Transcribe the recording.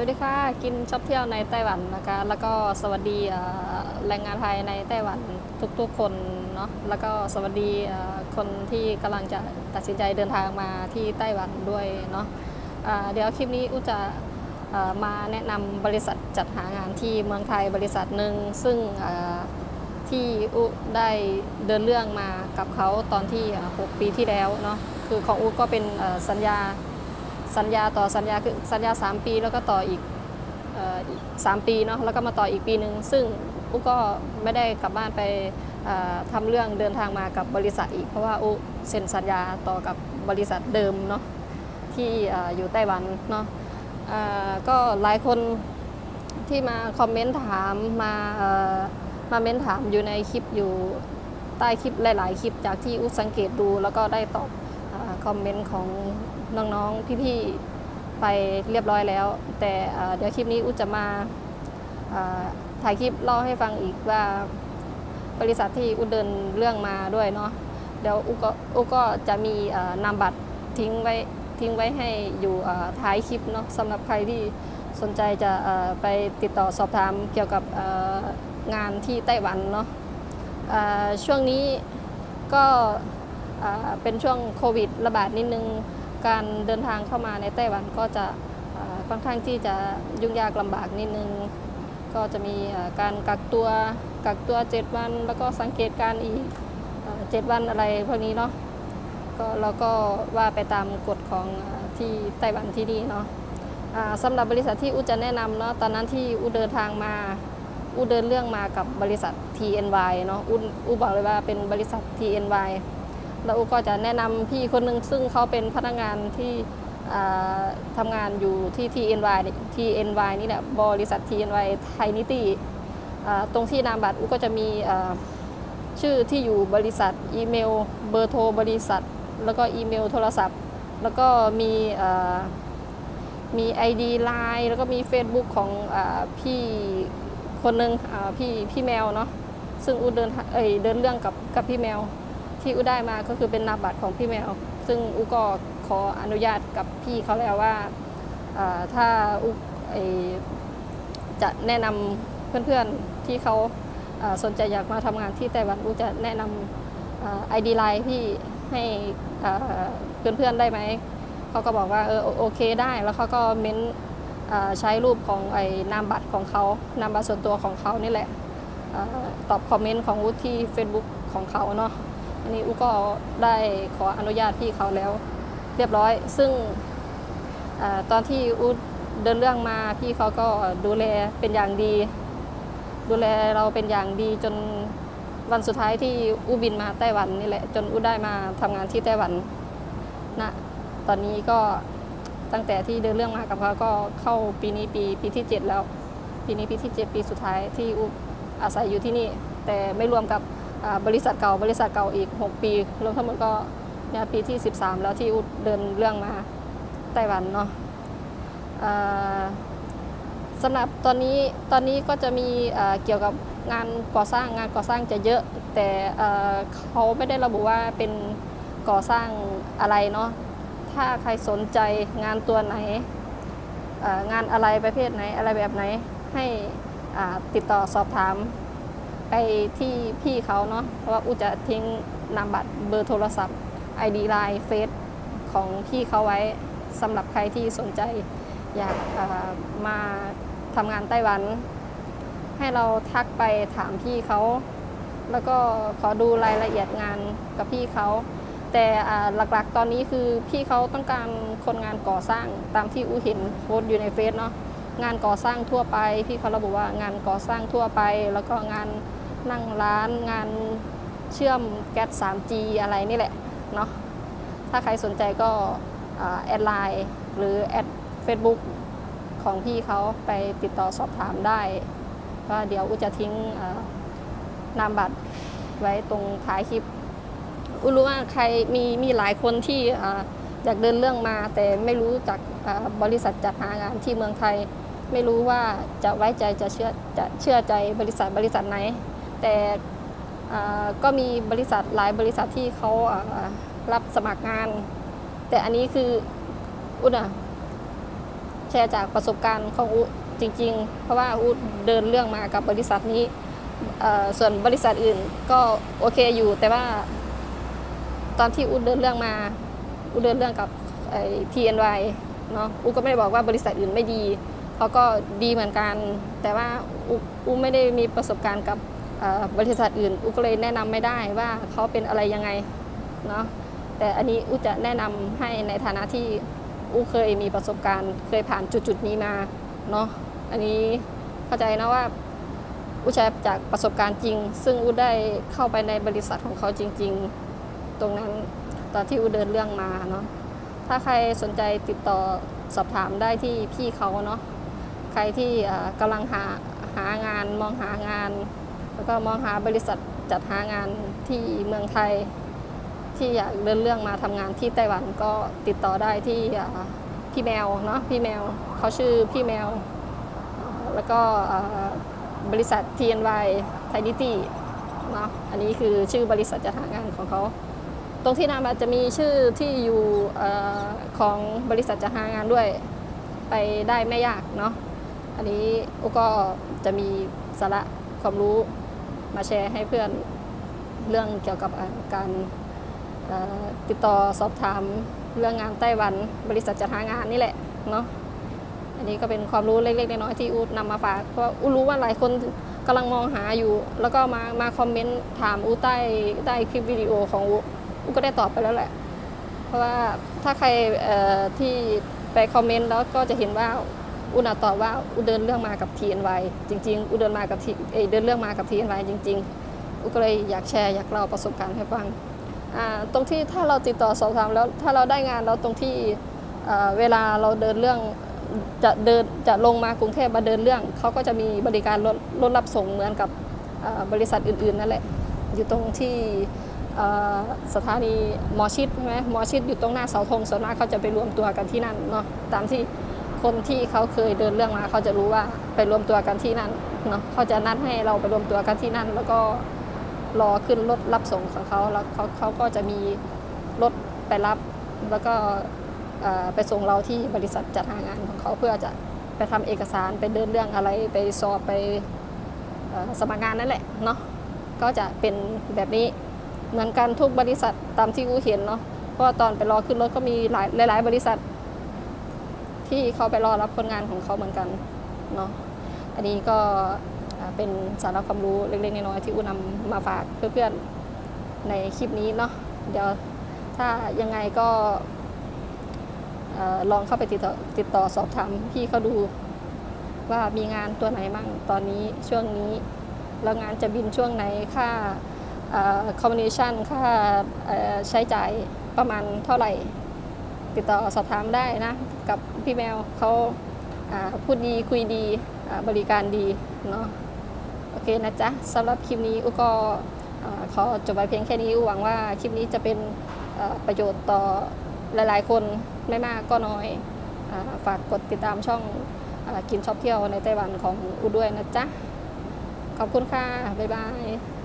วัสดีค่ะ กินชอบเที่ยวในไต้หวันนะคะ แล้วก็สวัสดีแรงงานไทยในไต้หวันทุกๆคนเนาะ แล้วก็สวัสดีคนที่กำลังจะตัดสินใจเดินทางมาที่ไต้หวันด้วยเนาะอ่าเดี๋ยวคลิปนี้อุจะมาแนะนำบริษัทจัดหางานที่เมืองไทยบริษัทหนึ่งซึ่งที่อุได้เดินเรื่องมากับเขาตอนที่ 6 ปีที่แล้วเนาะ คือของอุก็เป็นสัญญา สัญญาต่อสัญญาคือสัญญา 3 ปีแล้วก็ต่ออีกเอ่ออีก3ปีเนาะแล้วก็มาต่ออีกปีหนึ่งซึ่งอุก็ไม่ได้กลับบ้านไปเอ่อทำเรื่องเดินทางมากับบริษัทอีก เพราะว่าอุเซ็นสัญญาต่อกับบริษัทเดิมเนาะที่อ่อยู่ไต้หวันเนาะก็หลายคนที่มาคอมเมนต์ถามมามาเม้นถามอยู่ในคลิปอยู่ใต้คลิปหลาย ๆ คลิปจากที่อุสังเกตดู แล้วก็ได้ตอบอคอมเมนต์ของ น้องๆพี่ๆไปเรียบร้อยแล้ว แต่เดี๋ยวคลิปนี้อุจจะมาถ่ายคลิปเล่าให้ฟังอีกว่าบริษัทที่อุเดินเรื่องมาด้วยเนาะเดี๋ยวอุก็อุก็จะมีนามบัตรทิ้งไว้ทิ้งไว้ให้อยู่ท้ายคลิปเนาะสำหรับใครที่สนใจจะไปติดต่อสอบถามเกี่ยวกับงานที่ไต้หวันเนาะช่วงนี้ก็เป็นช่วงโควิดระบาดนิดนึง การเดินทางเข้ามาในไต้หวันก็จะค่อนข้างที่จะยุ่งยากลำบากนิดนึง ก็จะมีการกักตัวกักตัว 7 วัน แล้วก็สังเกตการณ์อีกอ่า7วันอะไรพวกนี้เนาะก็เราก็ว่าไปตามกฎของที่ไต้หวันที่นี่เนาะสำหรับบริษัทที่อูจะแนะนำเนาะตอนนั้นที่อูเดินทางมาอูเดินเรื่องมากับบริษัท TNY เนาะอูอูบอกเลยว่าเป็นบริษัท TNY แล้วอูก็จะแนะนำพี่คนหนึ่งซึ่งเขาเป็นพนักงานที่อ่าทำงานอยู่ที่ TNY นี่ TNY นี่แหละบริษัท TNY ไทยนิตี้ตรงที่นามบัตรอูก็จะมีอ่าชื่อที่อยู่บริษัทอีเมล เบอร์โทรบริษัท แล้วก็อีเมลโทรศัพท์ แล้วก็มีอ่ามี ID Line แล้วก็มี Facebook ของอาพี่คนหนึ่งอ่าพี่พี่แมวเนาะซึ่งอูเดินทางเอยเดินเรื่องกับกับพี่แมว ที่อูได้มาก็คือเป็นนามบัตรของพี่แมว ซึ่งอูก็ขออนุญาตกับพี่เขาแล้วว่าถ้าอูจะแนะนำเพื่อนๆที่เขาสนใจอยากมาทำงานที่ไต้หวันอูจะแนะนำไอดีไลน์พี่ให้เพื่อนๆได้ไหมเขาก็บอกว่าเออโอเคได้แล้วเขาก็เม้นใช้รูปของไอ้นามบัตรของเขานามบัตรส่วนตัวของเขานี่แหละออตอบคอมเมนต์ของอูที่ Facebook ของเขาเนาะ อันนี้อูก็ได้ขออนุญาตพี่เขาแล้ว เรียบร้อย ซึ่งอตอนที่อูเดินเรื่องมาพี่เขาก็ดูแลเป็นอย่างดี ดูแลเราเป็นอย่างดีจนวันสุดท้ายที่อูบินมาไต้หวันนี่แหละจนอูได้มาทำงานที่ไต้หวันนะตอนนี้ก็ตั้งแต่ที่เดินเรื่องมากับเขาก็เข้าปีนี้ปีปีที่ 7 แล้ว ปีนี้ปีที่ 7 ปีสุดท้ายที่อูอาศัยอยู่ที่นี่ แต่ไม่รวมกับ บริษัทเก่าบริษัทเก่าอีก 6 ปีรวมทั้งหมดก็เนี่ยปีที่ 13 แล้วที่อุดเดินเรื่องมาไต้หวันเนาะสำหรับตอนนี้ตอนนี้ก็จะมีเกี่ยวกับงานก่อสร้างงานก่อสร้างจะเยอะ แต่เขาไม่ได้ระบุว่าเป็นก่อสร้างอะไรเนาะถ้าใครสนใจงานตัวไหนงานอะไรประเภทไหนอะไรแบบไหนให้ติดต่อสอบถาม ไปที่พี่เขาเนาะเพราะว่าอูจะทิ้งนามบัตรเบอร์โทรศัพท์ ID Line เฟซของพี่เขาไว้สำหรับใครที่สนใจอยากมาทำงานไต้หวัน ให้เราทักไปถามพี่เขา แล้วก็ขอดูรายละเอียดงานกับพี่เขา แต่หลักๆตอนนี้คือพี่เขาต้องการคนงานก่อสร้างตามที่อูเห็นโพสต์อยู่ในเฟซเนาะ งานก่อสร้างทั่วไป พี่เขาระบุว่างานก่อสร้างทั่วไป แล้วก็งานนั่งร้านงานเชื่อมแก๊ส 3G อะไรนี่แหละเนาะถ้าใครสนใจก็แอดไลน์หรือแอด Facebook ของพี่เขาไปติดต่อสอบถามได้ว่าเดี๋ยวอุจะทิ้งนามบัตรไว้ตรงท้ายคลิปอุรู้ว่าใครมีมีหลายคนที่อยากเดินเรื่องมา แต่ไม่รู้จากบริษัทจัดหางานที่เมืองไทย ไม่รู้ว่าจะไว้ใจจะเชื่อจะเชื่อใจบริษัทบริษัทไหน แต่ก็มีบริษัทหลายบริษัทที่เขารับสมัครงาน แต่อันนี้คืออุดอะแชร์จากประสบการณ์ของอุจริง ๆ เพราะว่าอุเดินเรื่องมากับบริษัทนี้ส่วนบริษัทอื่นก็โอเคอยู่ แต่ว่า ตอนที่อุเดินเรื่องมา อุเดินเรื่องกับไอ้ PNY เนาะอุก็ไม่ได้บอกว่าบริษัทอื่นไม่ดี เขาก็ดีเหมือนกัน แต่ว่าอุอุไม่ได้มีประสบการณ์กับบริษัทอื่น อุก็เลยแนะนำไม่ได้ว่าเขาเป็นอะไรยังไงเนาะแต่อันนี้อุจะแนะนำให้ในฐานะที่อุเคยมีประสบการณ์ เคยผ่านจุดๆนี้มาเนาะอันนี้เข้าใจนะว่าอุแชร์จากประสบการณ์จริง ซึ่งอุได้เข้าไปในบริษัทของเขาจริง ๆ ตรงนั้นตอนที่อุเดินเรื่องมาเนาะถ้าใครสนใจติดต่อสอบถามได้ที่พี่เขาเนาะ รที่กำลังหาหางานมองหางาน แล้วก็มองหาบริษัทจัดหางานที่เมืองไทย ที่อยากเดินเรื่องมาทำงานที่ไต้หวันก็ติดต่อได้ที่พี่แมวเนาะพี่แมวเขาชื่อพี่แมว แล้วก็บริษัท TNY t i n i t y เนาะอันนี้คือชื่อบริษัทจัดหางานของเขาตรงที่นามาจะมีชื่อที่อยู่ของบริษัทจัดหางานด้วย ไปได้ไม่ยากเนาะ อันนี้อุก็จะมีสาระความรู้มาแชร์ให้เพื่อนเรื่องเกี่ยวกับการติดต่อสอบถามเรื่องงานไต้หวันบริษัทจัดหางานนี่แหละเนาะอันนี้ก็เป็นความรู้เล็กๆน้อยๆที่อูนำมาฝากเพราะอูรู้ว่าหลายคนกำลังมองหาอยู่ แล้วก็มามาคอมเมนต์ถามอูใต้ใต้คลิปวิดีโอของอูอูก็ได้ตอบไปแล้วแหละ เพราะว่าถ้าใครที่ไปคอมเมนต์แล้วก็จะเห็นว่า อูน่ะตอบว่าอูเดินเรื่องมากับ TNY จริง ๆอูเดินมากับ T เอเดินเรื่องมากับ TNY จริง ๆอูก็เลยอยากแชร์อยากเล่าประสบการณ์ให้ฟังตรงที่ถ้าเราติดต่อสอบถามแล้วถ้าเราได้งานแล้วตรงที่เวลาเราเดินเรื่องจะเดินจะลงมากรุงเทพมาเดินเรื่องเขาก็จะมีบริการรถรถรับส่งเหมือนกับบริษัทอื่นๆนั่นแหละอยู่ตรงที่สถานีหมอชิดใช่ไหมหมอชิดอยู่ตรงหน้าเสาธงส่วนมากเขาจะไปรวมตัวกันที่นั่นเนาะตามที่ คนที่เขาเคยเดินเรื่องมาเขาจะรู้ว่าไปรวมตัวกันที่นั่นเนาะเขาจะนัดให้เราไปรวมตัวกันที่นั่น แล้วก็รอขึ้นรถรับส่งของเขาแล้วเขาเขาก็จะมีรถไปรับแล้วก็ไปส่งเราที่บริษัทจัดหางานของเขาเพื่อจะไปทำเอกสารไปเดินเรื่องอะไรไปสอบไปสมัครงานนั่นแหละเนาะก็จะเป็นแบบนี้เหมือนกันทุกบริษัทตามที่อูเห็นเนาะเพราะตอนไปรอขึ้นรถก็มีหลายหลายบริษัท ที่เขาไปรอรับคนงานของเขาเหมือนกันเนาะอันนี้ก็เป็นสาระความรู้เล็กๆน้อยๆที่อูนำมาฝากเพื่อนๆในคลิปนี้เนาะเดี๋ยวถ้ายังไงก็ลองเข้าไปติดต่อติดต่อสอบถามพี่เขาดูว่ามีงานตัวไหนมั่งตอนนี้ช่วงนี้ แล้วงานจะบินช่วงไหนค่าคอมมิชชั่นค่าใช้จ่ายประมาณเท่าไหร่ ติดต่อสอบถามได้นะ กับพี่แมวเขาาพูดดีคุยดีบริการดีเนาะโอเคนะจ๊ะสำหรับคลิปนี้อุก็ขอจบไว้เพียงแค่นี้อุหวังว่าคลิปนี้จะเป็นประโยชน์ต่อหลายๆ คนไม่มากก็น้อยอฝากกดติดตามช่องอกินชอบเที่ยวในไต้หวันของอุด้วยนะจ๊ะ ขอบคุณค่ะ บ๊ายบาย